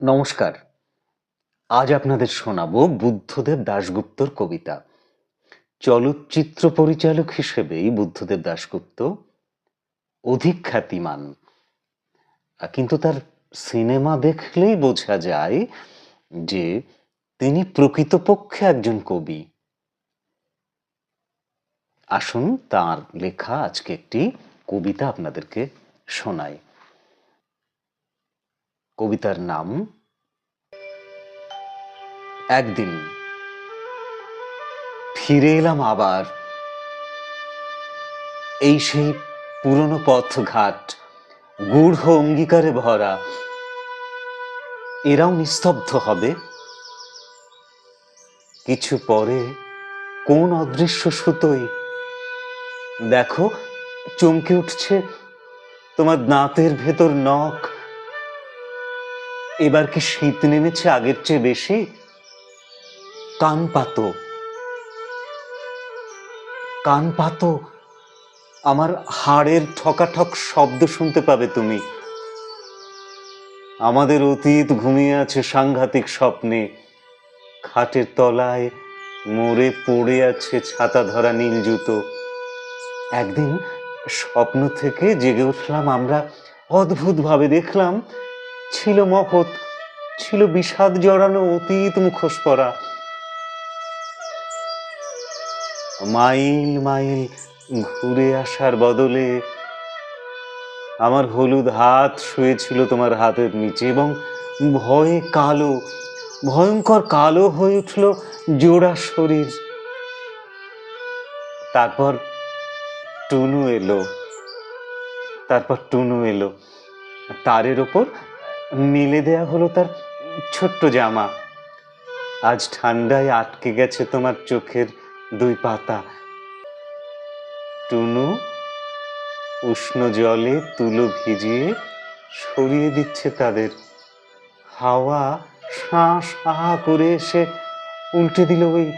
নমস্কার। আজ আপনাদের শোনাবো বুদ্ধদেব দাশগুপ্তর কবিতা। চলচ্চিত্র পরিচালক হিসেবেই বুদ্ধদেব দাশগুপ্ত অধিক খ্যাতিমান কিন্তু তার সিনেমা দেখলেই বোঝা যায় যে তিনি প্রকৃতপক্ষে একজন কবি। আসুন তার লেখা আজকে একটি কবিতা আপনাদেরকে শোনাই। কবিতার নাম একদিন ফিরে এলাম আবার এই সেই পুরনো পথ ঘাট গূঢ় অঙ্গীকারে ভরা। এরাও নিস্তব্ধ হবে। কিছু পরে কোন অদৃশ্য সুতোই দেখো, চমকে উঠছে তোমার দাঁতের ভেতর নখ। এবার কি শীত নেমেছে আগের চেয়ে বেশি? কান পাতো। কান পাতো। আমার হাড়ের ঠকাঠক শব্দ শুনতে পাবে তুমি। আমাদের অতীত ঘুমিয়ে আছে সাংঘাতিক স্বপ্নে। খাটের তলায় মরে পড়ে আছে ছাতা ধরা নীল জুতো। একদিন স্বপ্ন থেকে জেগে উঠলাম, আমরা অদ্ভুত ভাবে দেখলাম ছিল মহৎ, ছিল বিষাদ জড়ানো অতীত মুখোশ পরা মাইল মাইল ঘুরে আসার বদলে আমার হলুদ হাত শুয়েছিল তোমার হাতের নিচে এবং ভয়ে কালো, ভয়ঙ্কর কালো হয়ে উঠল জোড়া শরীর। তারপর টুনু এলো, তারপর টুনু এলো, তারের ওপর মেলে দেয়া হলো তার ছোট্ট জামা। আজ ঠান্ডায় আটকে গেছে তোমার চোখের দুই পাতা। টুনু, উষ্ণ জলে তুলো ভিজিয়ে সরিয়ে দিচ্ছে তাদের। হাওয়া শাঁ শাঁ করে এসে উল্টে দিল ওই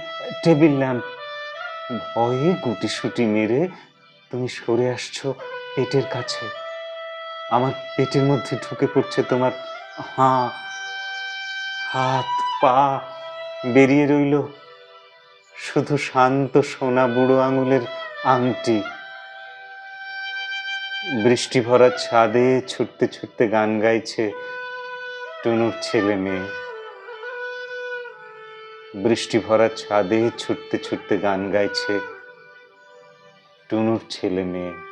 টেবিল ল্যাম্প। ভয়ে গুটিসুটি মেরে তুমি সরে আসছো পেটের কাছে। আমার পেটের মধ্যে ঢুকে পড়ছে তোমার হাঁ, হাত, পা বেরিয়ে রইল শুধু শান্ত সোনা বুড়ো আঙুলের আংটি। বৃষ্টি ভরা ছাদে ছুটতে ছুটতে গান গাইছে টুনুর ছেলে মেয়ে। বৃষ্টি ভরা ছাদে ছুটতে ছুটতে গান গাইছে টুনুর ছেলে মেয়ে।